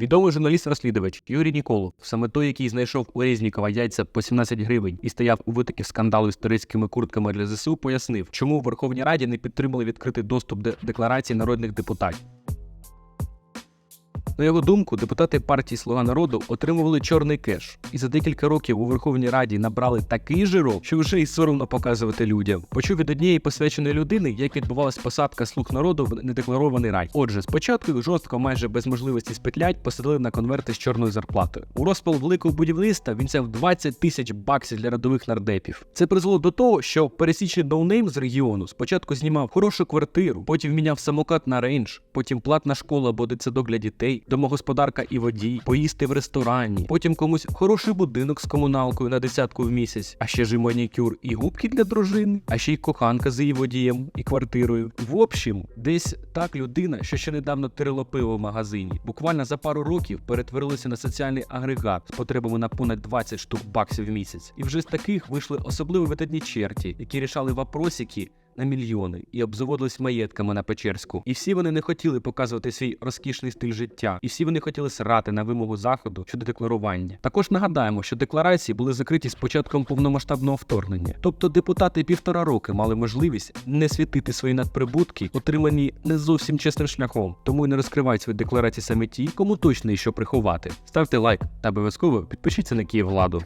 Відомий журналіст-розслідувач Юрій Ніколов, саме той, який знайшов у Резнікова яйця по 17 гривень і стояв у витоків скандалу з туристськими куртками для ЗСУ, пояснив, чому в Верховній Раді не підтримали відкритий доступ до декларацій народних депутатів. На його думку, депутати партії Слуга народу отримували чорний кеш, і за декілька років у Верховній Раді набрали такий жирок, що вже й соромно показувати людям. Почув від однієї посвяченої людини, як відбувалась посадка слуг народу в недекларований рай. Отже, спочатку жорстко, майже без можливості спетлять, посадили на конверти з чорною зарплатою. У розпал великого будівництва він взяв 20 тисяч баксів для рядових нардепів. Це призвело до того, що пересічний ноунейм з регіону спочатку знімав хорошу квартиру, потім міняв самокат на рейндж, потім платна школа або дитсадок для дітей, домогосподарка і водій, поїсти в ресторані, потім комусь хороший будинок з комуналкою на десятку в місяць, а ще ж і манікюр і губки для дружини, а ще й коханка з її водієм і квартирою. В общем, десь так людина, що ще недавно тирила пиво в магазині, буквально за пару років перетворилася на соціальний агрегат з потребами на понад 20 штук баксів в місяць. І вже з таких вийшли особливо видатні черті, які рішали вопросики на мільйони і обзаводились маєтками на Печерську. І всі вони не хотіли показувати свій розкішний стиль життя, і всі вони хотіли срати на вимогу заходу щодо декларування. Також нагадаємо, що декларації були закриті з початком повномасштабного вторгнення. Тобто депутати півтора роки мали можливість не світити свої надприбутки, отримані не зовсім чесним шляхом. Тому і не розкривають свої декларації саме ті, кому точно є що приховати. Ставте лайк та обов'язково підпишіться на Київладу.